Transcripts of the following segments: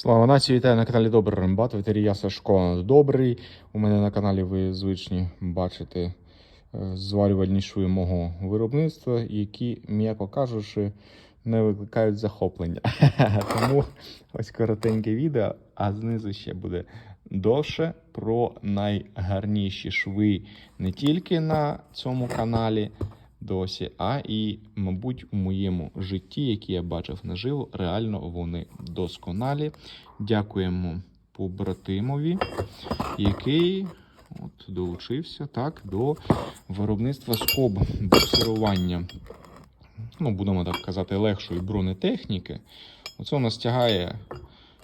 Слава нації, вітаю на каналі Добрий Рембат, ветерія Сашко Добрий. У мене на каналі ви звичні бачите зварювальні шви мого виробництва, які, м'яко кажучи, не викликають захоплення. Тому ось коротеньке відео, а знизу ще буде довше про найгарніші шви не тільки на цьому каналі досі, а і, мабуть, у моєму житті, які я бачив наживо, реально вони досконалі. Дякуємо побратимові, який от, долучився так, до виробництва скоб буксирування. Ну, будемо так казати, легшої бронетехніки. Оце у нас тягає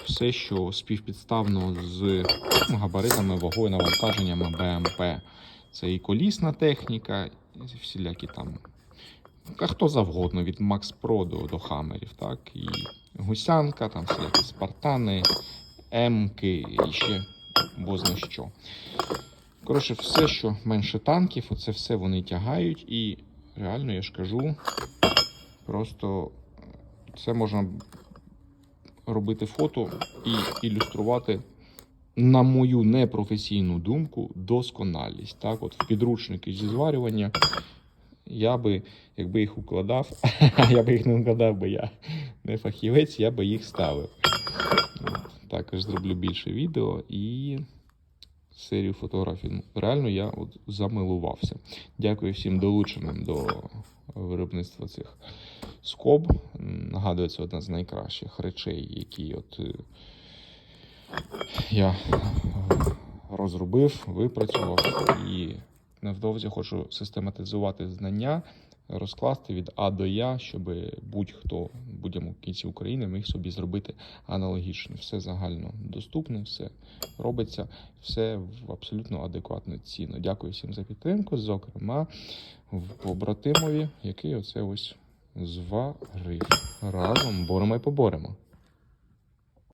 все, що співпідставно з ну, габаритами, вагою, навантаженнями БМП. Це і колісна техніка, всілякі там. А хто завгодно, від Max Pro до, до Хаммерів, так? І гусянка, там всілякі спартани, М-ки і ще бозна що. Коротше, все, що менше танків, оце все вони тягають. І реально, я ж кажу, просто це можна робити фото і ілюструвати на мою непрофесійну думку, досконалість. Так, от в підручники зі зварювання я би, якби їх укладав, я би їх не укладав, бо я не фахівець, я би їх ставив. Також зроблю більше відео і серію фотографій. Ну, Реально я от замилувався. Дякую всім долученим до виробництва цих скоб. Нагадую, це одна з найкращих речей, які от е, я е, розробив, випрацював і невдовзі хочу систематизувати знання, розкласти від А до Я, щоб будь-хто в будь-якому кінці України міг собі зробити аналогічно. Все загально доступне, все робиться, все в абсолютно адекватну ціну. Дякую всім за підтримку, зокрема побратимові, який оце ось зварив. Разом боремо і поборемо.